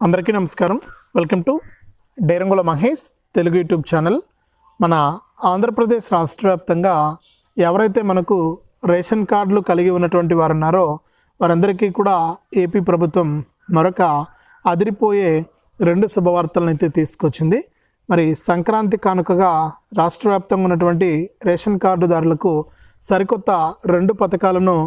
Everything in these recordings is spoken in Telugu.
అందరికీ నమస్కారం. Welcome to Derangula Mahesh Telugu YouTube channel. మన ఆంధ్రప్రదేశ్ రాష్ట్ర వ్యాప్తంగా ఎవరైతే మనకు రేషన్ కార్డులు కలిగి ఉన్నటువంటి వారు ఉన్నారో వారందరికీ కూడా ఏపీ ప్రభుత్వం మరొక అదిరిపోయే రెండు శుభవార్తలను అయితే తీసుకొచ్చింది. మరి సంక్రాంతి కానుకగా రాష్ట్ర వ్యాప్తంగా ఉన్నటువంటి రేషన్ కార్డుదారులకు సరికొత్త రెండు పథకాలను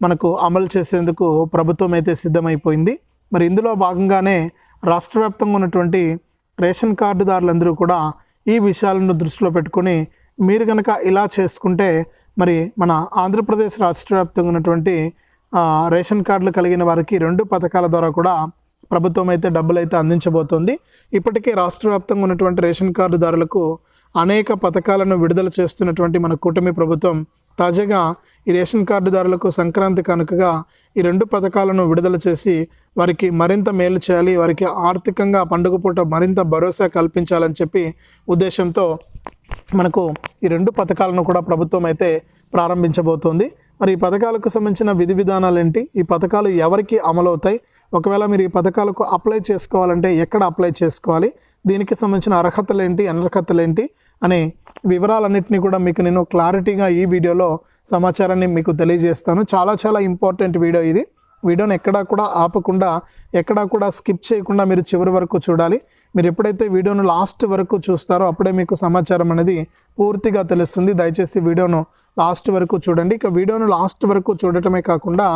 మనకు అమలు చేసేందుకు ప్రభుత్వం అయితే సిద్ధమైపోయింది. మరి ఇందులో భాగంగానే రాష్ట్ర వ్యాప్తంగా ఉన్నటువంటి రేషన్ కార్డుదారులందరూ కూడా ఈ విషయాలను దృష్టిలో పెట్టుకొని మీరు కనుక ఇలా చేసుకుంటే మరి మన ఆంధ్రప్రదేశ్ రాష్ట్ర వ్యాప్తంగా ఉన్నటువంటి రేషన్ కార్డులు కలిగిన వారికి రెండు పథకాల ద్వారా కూడా ప్రభుత్వం అయితే డబ్బులు అయితే అందించబోతోంది. ఇప్పటికే రాష్ట్ర వ్యాప్తంగా ఉన్నటువంటి రేషన్ కార్డుదారులకు అనేక పథకాలను విడుదల చేస్తున్నటువంటి మన కూటమి ప్రభుత్వం తాజాగా ఈ రేషన్ కార్డుదారులకు సంక్రాంతి కనుకగా ఈ రెండు పథకాలను విడుదల చేసి వారికి మరింత మేలు చేయాలి వారికి ఆర్థికంగా పండుగ పూట మరింత భరోసా కల్పించాలని చెప్పి ఉద్దేశంతో మనకు ఈ రెండు పథకాలను కూడా ప్రభుత్వం అయితే ప్రారంభించబోతోంది. మరి ఈ పథకాలకు సంబంధించిన విధి విధానాలు ఏంటి? ఈ పథకాలు ఎవరికి అమలవుతాయి ఒకవేళ మీరు ఈ పథకాలకు అప్లై చేసుకోవాలంటే ఎక్కడ అప్లై చేసుకోవాలి? దీనికి సంబంధించిన అర్హతలు ఏంటి? అనర్హతలు ఏంటి? అనే వివరాలన్నింటినీ కూడా మీకు నేను క్లారిటీగా ఈ వీడియోలో సమాచారాన్ని మీకు తెలియజేస్తాను. చాలా చాలా ఇంపార్టెంట్ వీడియో ఇది. వీడియోని ఎక్కడా కూడా ఆపకుండా ఎక్కడా కూడా స్కిప్ చేయకుండా మీరు చివరి వరకు చూడాలి. మీరు ఎప్పుడైతే వీడియోను లాస్ట్ వరకు చూస్తారో అప్పుడే మీకు సమాచారం అనేది పూర్తిగా తెలుస్తుంది. దయచేసి వీడియోను లాస్ట్ వరకు చూడండి. ఇక వీడియోను లాస్ట్ వరకు చూడటమే కాకుండా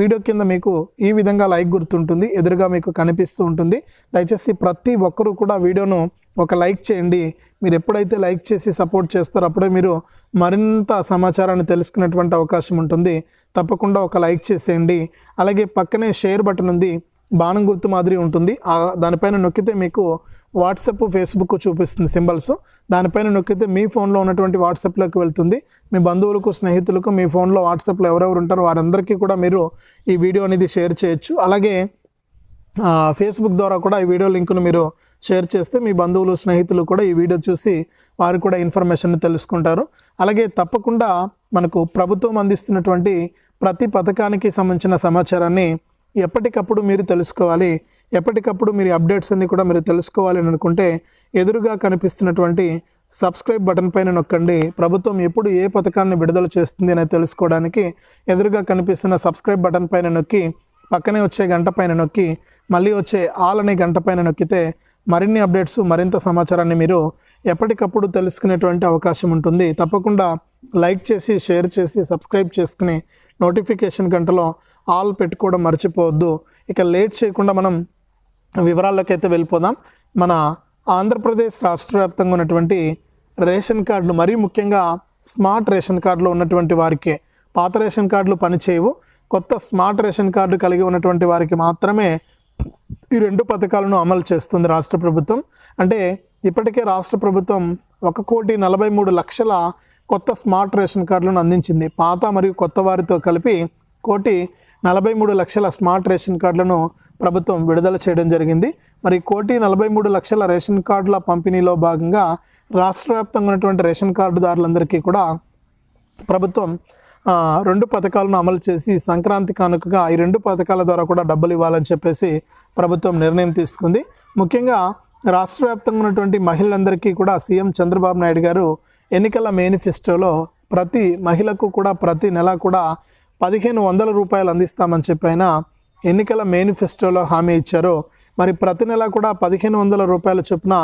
వీడియో కింద మీకు ఈ విధంగా లైక్ గుర్తుంటుంది ఎదురుగా మీకు కనిపిస్తూ ఉంటుంది. దయచేసి ప్రతి ఒక్కరూ కూడా వీడియోను ఒక లైక్ చేయండి. మీరు ఎప్పుడైతే లైక్ చేసి సపోర్ట్ చేస్తారో అప్పుడే మీరు మరింత సమాచారాన్ని తెలుసుకునేటువంటి అవకాశం ఉంటుంది. తప్పకుండా ఒక లైక్ చేసేయండి. అలాగే పక్కనే షేర్ బటన్ ఉంది. బాణం గుర్తు మాదిరి ఉంటుంది. ఆ దానిపైన నొక్కితే మీకు వాట్సాప్ ఫేస్బుక్ చూపిస్తుంది సింబల్స్. దానిపైన నొక్కితే మీ ఫోన్లో ఉన్నటువంటి వాట్సాప్లోకి వెళ్తుంది. మీ బంధువులకు స్నేహితులకు మీ ఫోన్లో వాట్సాప్లో ఎవరెవరు ఉంటారో వారందరికీ కూడా మీరు ఈ వీడియో అనేది షేర్ చేయొచ్చు. అలాగే ఫేస్బుక్ ద్వారా కూడా ఈ వీడియో లింకును మీరు షేర్ చేస్తే మీ బంధువులు స్నేహితులు కూడా ఈ వీడియో చూసి వారు కూడా ఇన్ఫర్మేషన్ తెలుసుకుంటారు. అలాగే తప్పకుండా మనకు ప్రభుత్వం అందిస్తున్నటువంటి ప్రతి పథకానికి సంబంధించిన సమాచారాన్ని ఎప్పటికప్పుడు మీరు తెలుసుకోవాలి. ఎప్పటికప్పుడు మీరు అప్డేట్స్ అన్ని కూడా మీరు తెలుసుకోవాలి అని అనుకుంటే ఎదురుగా కనిపిస్తున్నటువంటి సబ్స్క్రైబ్ బటన్ పైన నొక్కండి. ప్రభుత్వం ఎప్పుడు ఏ పథకాన్ని విడుదల చేస్తుంది అనేది తెలుసుకోవడానికి ఎదురుగా కనిపిస్తున్న సబ్స్క్రైబ్ బటన్ పైన నొక్కి పక్కనే వచ్చే గంట పైన నొక్కి మళ్ళీ వచ్చే ఆల్ అనే గంట పైన నొక్కితే మరిన్ని అప్డేట్స్ మరింత సమాచారాన్ని మీరు ఎప్పటికప్పుడు తెలుసుకునేటువంటి అవకాశం ఉంటుంది. తప్పకుండా లైక్ చేసి షేర్ చేసి సబ్స్క్రైబ్ చేసుకుని నోటిఫికేషన్ గంటలో ఆల్ పెట్టుకోవడం మర్చిపోవద్దు. ఇక లేట్ చేయకుండా మనం వివరాల్లోకైతే వెళ్ళిపోదాం. మన ఆంధ్రప్రదేశ్ రాష్ట్ర వ్యాప్తంగా ఉన్నటువంటి రేషన్ కార్డులు మరీ ముఖ్యంగా స్మార్ట్ రేషన్ కార్డులో ఉన్నటువంటి వారికే పాత రేషన్ కార్డులు పనిచేయవు. కొత్త స్మార్ట్ రేషన్ కార్డు కలిగి ఉన్నటువంటి వారికి మాత్రమే ఈ రెండు పథకాలను అమలు చేస్తుంది రాష్ట్ర ప్రభుత్వం. అంటే ఇప్పటికే రాష్ట్ర ప్రభుత్వం ఒక కోటి నలభై మూడు లక్షల కొత్త స్మార్ట్ రేషన్ కార్డులను అందించింది. పాత మరియు కొత్త వారితో కలిపి కోటి నలభై మూడు లక్షల స్మార్ట్ రేషన్ కార్డులను ప్రభుత్వం విడుదల చేయడం జరిగింది. మరి కోటి నలభై మూడు లక్షల రేషన్ కార్డుల పంపిణీలో భాగంగా రాష్ట్ర వ్యాప్తంగా ఉన్నటువంటి రేషన్ కార్డుదారులందరికీ కూడా ప్రభుత్వం రెండు పథకాలను అమలు చేసి సంక్రాంతి కానుకగా ఈ రెండు పథకాల ద్వారా కూడా డబ్బులు ఇవ్వాలని చెప్పేసి ప్రభుత్వం నిర్ణయం తీసుకుంది. ముఖ్యంగా రాష్ట్ర వ్యాప్తంగా ఉన్నటువంటి మహిళలందరికీ కూడా సీఎం చంద్రబాబు నాయుడు గారు ఎన్నికల మేనిఫెస్టోలో ప్రతి మహిళకు కూడా ప్రతి నెల కూడా పదిహేను వందల రూపాయలు అందిస్తామని చెప్పి ఆయన ఎన్నికల మేనిఫెస్టోలో హామీ ఇచ్చారు. మరి ప్రతి నెల కూడా పదిహేను వందల రూపాయల చొప్పున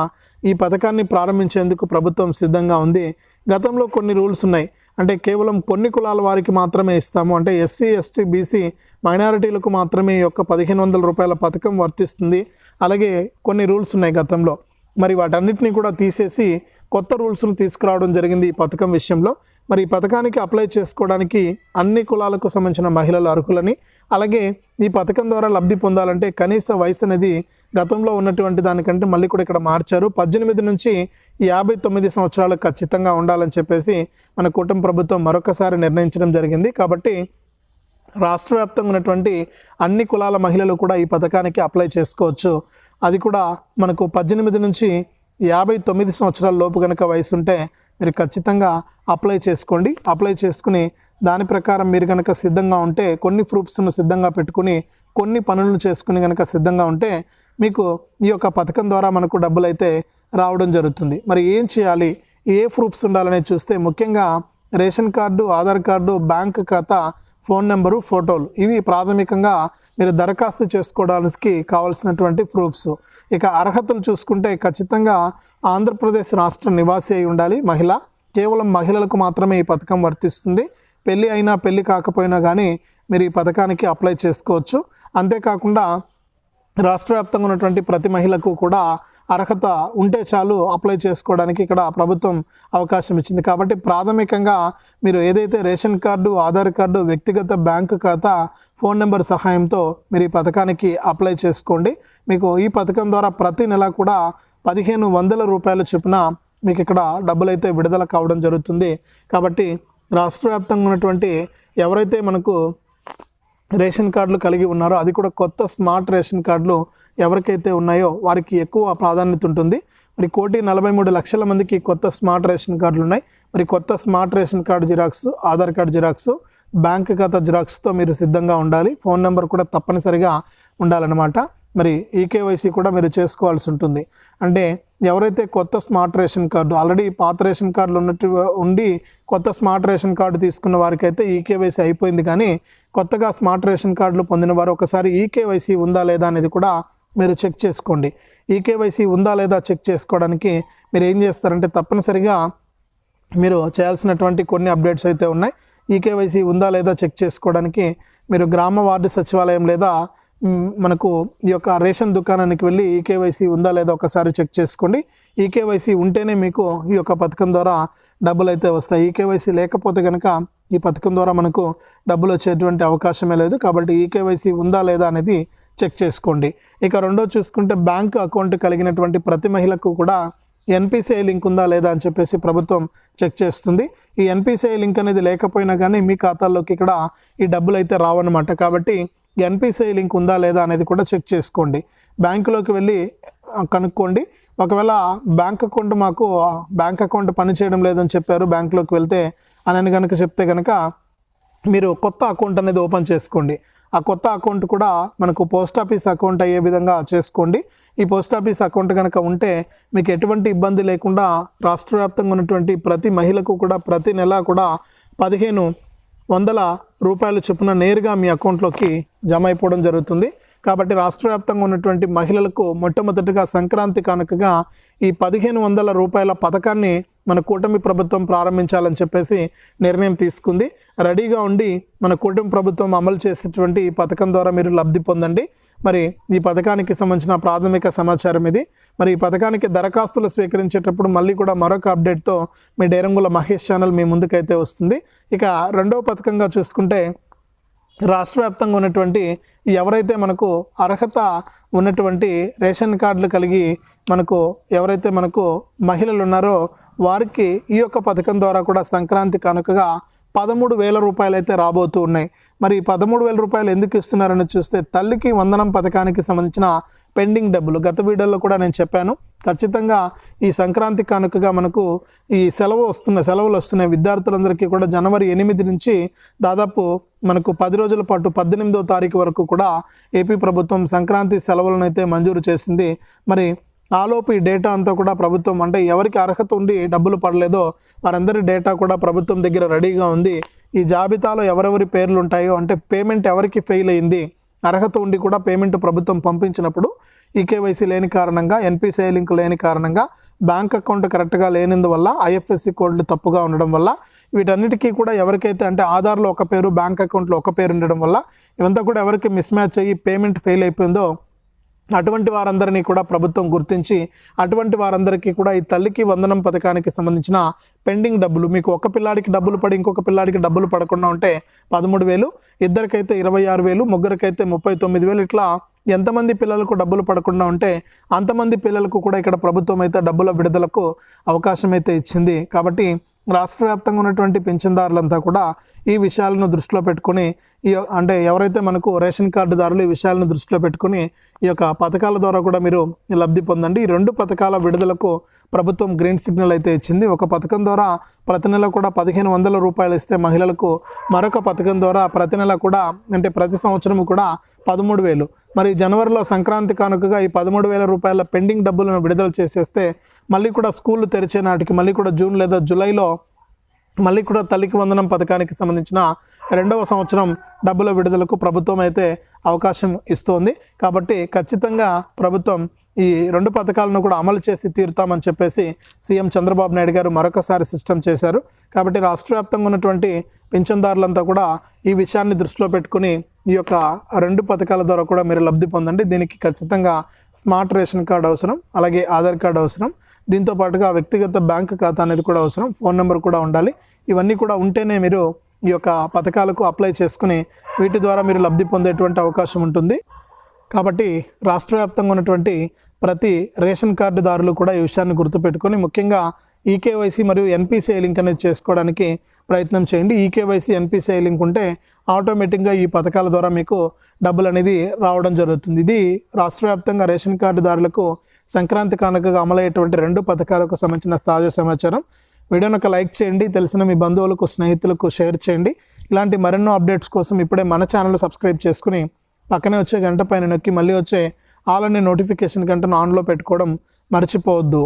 ఈ పథకాన్ని ప్రారంభించేందుకు ప్రభుత్వం సిద్ధంగా ఉంది. గతంలో కొన్ని రూల్స్ ఉన్నాయి. అంటే కేవలం కొన్ని కులాల వారికి మాత్రమే ఇస్తాము. అంటే ఎస్సీ ఎస్టీ బీసీ మైనారిటీలకు మాత్రమే ఈ యొక్క పదిహేను వందల రూపాయల పథకం వర్తిస్తుంది. అలాగే కొన్ని రూల్స్ ఉన్నాయి గతంలో. మరి వాటన్నిటిని కూడా తీసేసి కొత్త రూల్స్ను తీసుకురావడం జరిగింది ఈ పథకం విషయంలో. మరి ఈ పథకానికి అప్లై చేసుకోవడానికి అన్ని కులాలకు సంబంధించిన మహిళలు అర్హులని అలాగే ఈ పథకం ద్వారా లబ్ధి పొందాలంటే కనీస వయసు అనేది గతంలో ఉన్నటువంటి దానికంటే మళ్ళీ కూడా ఇక్కడ మార్చారు. పద్దెనిమిది నుంచి యాభై తొమ్మిది సంవత్సరాలు ఖచ్చితంగా ఉండాలని చెప్పేసి మన కూటమి ప్రభుత్వం మరొకసారి నిర్ణయించడం జరిగింది. కాబట్టి రాష్ట్ర వ్యాప్తంగా ఉన్నటువంటి అన్ని కులాల మహిళలు కూడా ఈ పథకానికి అప్లై చేసుకోవచ్చు. అది కూడా మనకు పద్దెనిమిది నుంచి యాభై తొమ్మిది సంవత్సరాల లోపు కనుక వయసు ఉంటే మీరు ఖచ్చితంగా అప్లై చేసుకోండి. అప్లై చేసుకుని దాని ప్రకారం మీరు కనుక సిద్ధంగా ఉంటే కొన్ని ప్రూఫ్స్ను సిద్ధంగా పెట్టుకుని కొన్ని పనులను చేసుకుని కనుక సిద్ధంగా ఉంటే మీకు ఈ యొక్క పథకం ద్వారా మనకు డబ్బులు అయితే రావడం జరుగుతుంది. మరి ఏం చేయాలి? ఏ ప్రూఫ్స్ ఉండాలనేది చూస్తే ముఖ్యంగా ration card Aadhaar card bank ఖాతా ఫోన్ నెంబరు ఫోటోలు. ఇవి ప్రాథమికంగా మీరు దరఖాస్తు చేసుకోవడానికి కావాల్సినటువంటి ప్రూఫ్స్. ఇక అర్హతలు చూసుకుంటే ఖచ్చితంగా ఆంధ్రప్రదేశ్ రాష్ట్ర నివాసి అయి ఉండాలి మహిళ. కేవలం మహిళలకు మాత్రమే ఈ పథకం వర్తిస్తుంది. పెళ్ళి అయినా పెళ్ళి కాకపోయినా కానీ మీరు ఈ పథకానికి అప్లై చేసుకోవచ్చు. అంతేకాకుండా రాష్ట్ర వ్యాప్తంగా ఉన్నటువంటి ప్రతి మహిళకు కూడా అర్హత ఉంటే చాలు అప్లై చేసుకోవడానికి ఇక్కడ ప్రభుత్వం అవకాశం ఇచ్చింది. కాబట్టి ప్రాథమికంగా మీరు ఏదైతే రేషన్ కార్డు ఆధార్ కార్డు వ్యక్తిగత బ్యాంకు ఖాతా ఫోన్ నెంబర్ సహాయంతో మీరు ఈ పథకానికి అప్లై చేసుకోండి. మీకు ఈ పథకం ద్వారా ప్రతి నెల కూడా పదిహేను వందల రూపాయల చొప్పున మీకు ఇక్కడ డబ్బులు అయితే విడుదల కావడం జరుగుతుంది. కాబట్టి రాష్ట్ర వ్యాప్తంగా ఉన్నటువంటి ఎవరైతే మనకు రేషన్ కార్డులు కలిగి ఉన్నారో అది కూడా కొత్త స్మార్ట్ రేషన్ కార్డులు ఎవరికైతే ఉన్నాయో వారికి ఎక్కువ ప్రాధాన్యత ఉంటుంది. మరి కోటి నలభై మూడు లక్షల మందికి కొత్త స్మార్ట్ రేషన్ కార్డులు ఉన్నాయి. మరి కొత్త smart ration card xerox Aadhaar card xerox bank ఖాతా జిరాక్స్తో మీరు సిద్ధంగా ఉండాలి. ఫోన్ నెంబర్ కూడా తప్పనిసరిగా ఉండాలన్నమాట. మరి ఈకేవైసీ కూడా మీరు చేసుకోవాల్సి ఉంటుంది. అంటే ఎవరైతే కొత్త స్మార్ట్ రేషన్ కార్డు ఆల్రెడీ పాత రేషన్ కార్డులు ఉన్నట్టు ఉండి కొత్త స్మార్ట్ రేషన్ కార్డు తీసుకున్న వారికి అయితే ఈకేవైసీ అయిపోయింది. కానీ కొత్తగా స్మార్ట్ రేషన్ కార్డులు పొందిన వారు ఒకసారి ఈకేవైసీ ఉందా లేదా అనేది కూడా మీరు చెక్ చేసుకోండి. ఈకేవైసీ ఉందా లేదా చెక్ చేసుకోవడానికి మీరు ఏం చేస్తారంటే తప్పనిసరిగా మీరు చేయాల్సినటువంటి కొన్ని అప్డేట్స్ అయితే ఉన్నాయి. ఈకేవైసీ ఉందా లేదా చెక్ చేసుకోవడానికి మీరు గ్రామ వార్డు సచివాలయం లేదా మనకు ఈ యొక్క రేషన్ దుకాణానికి వెళ్ళి ఈకేవైసీ ఉందా లేదా ఒకసారి చెక్ చేసుకోండి. ఈకేవైసీ ఉంటేనే మీకు ఈ యొక్క పథకం ద్వారా డబ్బులు అయితే వస్తాయి. ఈకేవైసీ లేకపోతే కనుక ఈ పథకం ద్వారా మనకు డబ్బులు వచ్చేటువంటి అవకాశమే లేదు. కాబట్టి ఈకేవైసీ ఉందా లేదా అనేది చెక్ చేసుకోండి. ఇక రెండో చూసుకుంటే బ్యాంక్ అకౌంట్ కలిగినటువంటి ప్రతి మహిళకు కూడా ఎన్పిసిఐ లింక్ ఉందా లేదా అని చెప్పేసి ప్రభుత్వం చెక్ చేస్తుంది. ఈ ఎన్పిసిఐ లింక్ అనేది లేకపోయినా కానీ మీ ఖాతాల్లోకి ఇక్కడ ఈ డబ్బులు అయితే రావన్నమాట. కాబట్టి ఎన్పిసిఐ లింక్ ఉందా లేదా అనేది కూడా చెక్ చేసుకోండి. బ్యాంకులోకి వెళ్ళి కనుక్కోండి. ఒకవేళ బ్యాంక్ అకౌంట్ మాకు ఆ, బ్యాంక్ అకౌంట్ పనిచేయడం లేదని చెప్పారు బ్యాంకులోకి వెళ్తే అని కనుక చెప్తే కనుక మీరు కొత్త అకౌంట్ అనేది ఓపెన్ చేసుకోండి. ఆ కొత్త అకౌంట్ కూడా మనకు పోస్ట్ ఆఫీస్ అకౌంట్ అయ్యే విధంగా చేసుకోండి. ఈ పోస్ట్ ఆఫీస్ అకౌంట్ కనుక ఉంటే మీకు ఎటువంటి ఇబ్బంది లేకుండా రాష్ట్ర వ్యాప్తంగా ఉన్నటువంటి ప్రతి మహిళకు కూడా ప్రతి నెల కూడా పదిహేను వందల రూపాయల చొప్పున నేరుగా మీ అకౌంట్లోకి జమ అయిపోవడం జరుగుతుంది. కాబట్టి రాష్ట్ర వ్యాప్తంగా ఉన్నటువంటి మహిళలకు మొట్టమొదటిగా సంక్రాంతి కానుకగా ఈ పదిహేను వందల రూపాయల పథకాన్ని మన కూటమి ప్రభుత్వం ప్రారంభించాలని చెప్పేసి నిర్ణయం తీసుకుంది. రెడీగా ఉండి మన కూటమి ప్రభుత్వం అమలు చేసేటువంటి ఈ పథకం ద్వారా మీరు లబ్ధి పొందండి. మరి ఈ పథకానికి సంబంధించిన ప్రాథమిక సమాచారం ఇది. మరి ఈ పథకానికి దరఖాస్తులు స్వీకరించేటప్పుడు మళ్ళీ కూడా మరొక అప్డేట్తో మీ డైరంగుల మహేష్ ఛానల్ మీ ముందుకైతే వస్తుంది. ఇక రెండవ పథకంగా చూసుకుంటే రాష్ట్ర వ్యాప్తంగా ఉన్నటువంటి ఎవరైతే మనకు అర్హత ఉన్నటువంటి రేషన్ కార్డులు కలిగి మనకు ఎవరైతే మనకు మహిళలు ఉన్నారో వారికి ఈ యొక్క పథకం ద్వారా కూడా సంక్రాంతి కనుకగా పదమూడు వేల రూపాయలు అయితే రాబోతూ ఉన్నాయి. మరి ఈ పదమూడు వేల రూపాయలు ఎందుకు ఇస్తున్నారని చూస్తే తల్లికి వందనం పథకానికి సంబంధించిన పెండింగ్ డబ్బులు. గత వీడియోలో కూడా నేను చెప్పాను ఖచ్చితంగా ఈ సంక్రాంతి కానుకగా మనకు ఈ సెలవు వస్తున్న సెలవులు వస్తున్నాయి విద్యార్థులందరికీ కూడా జనవరి ఎనిమిది నుంచి దాదాపు మనకు పది రోజుల పాటు పద్దెనిమిదో తారీఖు వరకు కూడా ఏపీ ప్రభుత్వం సంక్రాంతి సెలవులను అయితే మంజూరు చేసింది. మరి ఆలోపు ఈ డేటా అంతా కూడా ప్రభుత్వం అంటే ఎవరికి అర్హత ఉండి డబ్బులు పడలేదో వారందరి డేటా కూడా ప్రభుత్వం దగ్గర రెడీగా ఉంది. ఈ జాబితాలో ఎవరెవరి పేర్లు ఉంటాయో అంటే పేమెంట్ ఎవరికి ఫెయిల్ అయింది అర్హత ఉండి కూడా పేమెంట్ ప్రభుత్వం పంపించినప్పుడు ఈకేవైసీ లేని కారణంగా ఎన్పిసిఐ లింక్ లేని కారణంగా బ్యాంక్ అకౌంట్ కరెక్ట్గా లేనందువల్ల ఐఎఫ్ఎస్సి కోడ్లు తప్పుగా ఉండడం వల్ల వీటన్నిటికీ కూడా ఎవరికైతే అంటే ఆధార్లో ఒక పేరు బ్యాంక్ అకౌంట్లో ఒక పేరు ఉండడం వల్ల ఇవంతా కూడా ఎవరికి మిస్ మ్యాచ్ అయ్యి పేమెంట్ ఫెయిల్ అయిపోయిందో అటువంటి వారందరినీ కూడా ప్రభుత్వం గుర్తించి అటువంటి వారందరికీ కూడా ఈ తల్లికి వందనం పథకానికి సంబంధించిన పెండింగ్ డబ్బులు మీకు ఒక పిల్లాడికి డబ్బులు పడి ఇంకొక పిల్లాడికి డబ్బులు పడకుండా ఉంటే పదమూడు వేలు ఇద్దరికైతే ఇరవై ఆరు వేలు ముగ్గురికైతే ముప్పై తొమ్మిది వేలు ఇట్లా ఎంతమంది పిల్లలకు డబ్బులు పడకుండా ఉంటే అంతమంది పిల్లలకు కూడా ఇక్కడ ప్రభుత్వం అయితే డబ్బుల విడుదలకు అవకాశం అయితే ఇచ్చింది. కాబట్టి రాష్ట్ర వ్యాప్తంగా ఉన్నటువంటి పింఛన్దారులంతా కూడా ఈ విషయాలను దృష్టిలో పెట్టుకొని ఈ అంటే ఎవరైతే మనకు రేషన్ కార్డుదారులు ఈ విషయాలను దృష్టిలో పెట్టుకొని ఈ యొక్క పథకాల ద్వారా కూడా మీరు లబ్ధి పొందండి. ఈ రెండు పథకాల విడుదలకు ప్రభుత్వం గ్రీన్ సిగ్నల్ అయితే ఇచ్చింది. ఒక పథకం ద్వారా ప్రతి నెల కూడా పదిహేను వందల రూపాయలు ఇస్తే మహిళలకు మరొక పథకం ద్వారా ప్రతి నెల కూడా అంటే ప్రతి సంవత్సరం కూడా పదమూడు వేలు. మరి జనవరిలో సంక్రాంతి కానుకగా ఈ పదమూడు వేల రూపాయల పెండింగ్ డబ్బులను విడుదల చేసేస్తే మళ్ళీ కూడా స్కూళ్ళు తెరిచే నాటికి మళ్ళీ కూడా జూన్ లేదా జూలైలో మళ్ళీ కూడా తల్లికి వందనం పథకానికి సంబంధించిన రెండవ సంవత్సరం డబ్బుల విడుదలకు ప్రభుత్వం అయితే అవకాశం ఇస్తోంది. కాబట్టి ఖచ్చితంగా ప్రభుత్వం ఈ రెండు పథకాలను కూడా అమలు చేసి తీరుతామని చెప్పేసి సీఎం చంద్రబాబు నాయుడు గారు మరొకసారి సిస్టమ్ చేశారు. కాబట్టి రాష్ట్ర వ్యాప్తంగా ఉన్నటువంటి పింఛన్దారులంతా కూడా ఈ విషయాన్ని దృష్టిలో పెట్టుకుని ఈ యొక్క రెండు పథకాల ద్వారా కూడా మీరు లబ్ధి పొందండి. దీనికి ఖచ్చితంగా స్మార్ట్ రేషన్ కార్డు అవసరం అలాగే ఆధార్ కార్డు అవసరం దీంతో పాటుగా వ్యక్తిగత బ్యాంక్ ఖాతా అనేది కూడా అవసరం ఫోన్ నెంబర్ కూడా ఉండాలి. ఇవన్నీ కూడా ఉంటేనే మీరు ఈ యొక్క పథకాలకు అప్లై చేసుకుని వీటి ద్వారా మీరు లబ్ధి పొందేటువంటి అవకాశం ఉంటుంది. కాబట్టి రాష్ట్ర వ్యాప్తంగా ఉన్నటువంటి ప్రతి రేషన్ కార్డుదారులు కూడా ఈ విషయాన్ని గుర్తుపెట్టుకొని ముఖ్యంగా ఈకేవైసీ మరియు ఎన్పిసిఐ లింక్ అనేది చేసుకోవడానికి ప్రయత్నం చేయండి. ఈకేవైసీ ఎన్పిసిఐ లింక్ ఉంటే ఆటోమేటిక్గా ఈ పథకాల ద్వారా మీకు డబ్బులు అనేది రావడం జరుగుతుంది. ఇది రాష్ట్ర వ్యాప్తంగా రేషన్ కార్డుదారులకు సంక్రాంతి కానుకగా అమలయ్యేటువంటి రెండు పథకాలకు సంబంధించిన తాజా సమాచారం. వీడియోని ఒక లైక్ చేయండి తెలిసిన మీ బంధువులకు స్నేహితులకు షేర్ చేయండి. ఇలాంటి మరెన్నో అప్డేట్స్ కోసం ఇప్పుడే మన ఛానల్ సబ్స్క్రైబ్ చేసుకుని పక్కనే వచ్చే గంట పైన నొక్కి మళ్ళీ వచ్చే ఆల్ అనే నోటిఫికేషన్ గంటను ఆన్లో పెట్టుకోవడం మర్చిపోవద్దు.